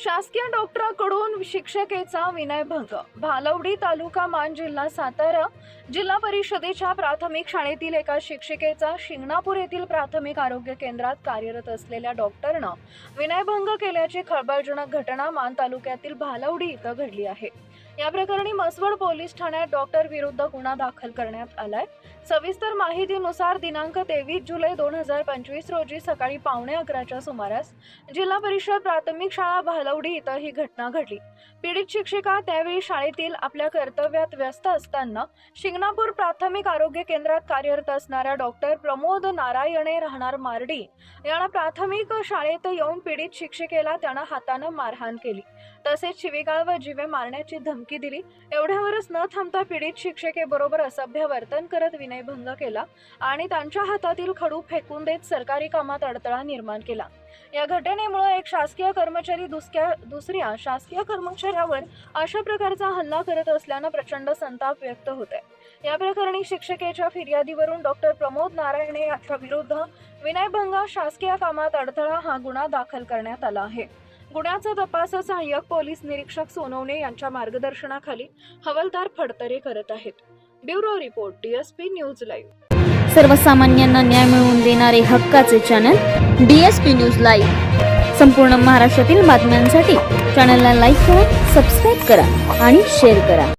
शासकीय डॉक्टरांकडून शिक्षकेचा विनयभंग. भालवडी तालुका मान जिल्हा सातारा जिल्हा परिषदेच्या प्राथमिक शाळेतील एका शिक्षिकेचा शिंगणापूर येथील प्राथमिक आरोग्य केंद्रात कार्यरत असलेल्या डॉक्टरनं विनयभंग केल्याची खळबळजनक घटना मान तालुक्यातील भालवडी इथं घडली आहे. या प्रकरणी मसवड पोलीस ठाण्यात डॉक्टर विरुद्ध गुन्हा दाखल करण्यात आलाय. सविस्तर माहितीनुसार दिनांक तेवीस जुलै दोन हजार पंचवीस रोजी सकाळी पावणे अकराच्या सुमारास जिल्हा परिषद प्राथमिक शाळा भालवडी इथं ही घटना घडली. पीडित शिक्षिका त्यावेळी शाळेतील आपल्या कर्तव्यात व्यस्त असताना शिंगणापूर प्राथमिक आरोग्य केंद्रात कार्यरत असणाऱ्या डॉक्टर प्रमोद नारायणे राहणार मार्डी यांना प्राथमिक शाळेत येऊन पीडित शिक्षिकेला त्यानं हातानं मारहाण केली. तसेच शिविगाळ व जीवे मारण्याची धमकी दिली. एवढ्यावरच न थांबता पीडित शिक्षिकेबरोबर असभ्य वर्तन करत विनयभंग केला आणि त्यांच्या हातातील खडू फेकून देत सरकारी कामात अडथळा निर्माण केला. या घटनेमुळे एक शासकीय कर्मचारी दुसऱ्या दुसऱ्या शासकीय कर्मचाऱ्यावर अशा प्रकारचा हल्ला करत असल्यानं प्रचंड संताप व्यक्त होत आहे या प्रकरणी शिक्षकेच्या फिर्यादीवरून डॉक्टर प्रमोद नारायणे यांच्या विरुद्ध विनयभंग शासकीय कामात अडथळा हा गुन्हा दाखल करण्यात आला आहे. गुन्ह्याचा तपास सहाय्यक पोलीस निरीक्षक सोनवणे यांच्या मार्गदर्शनाखाली हवालदार फडतरे करत आहेत. Bureau report DSP news live. सर्वसामान्यांना न्याय मिळवून देणारे हक्काचे channel D S P news live. संपूर्ण महाराष्ट्रातील बातम्यांसाठी चॅनलला लाईक करा सबस्क्राईब करा आणि शेअर करा.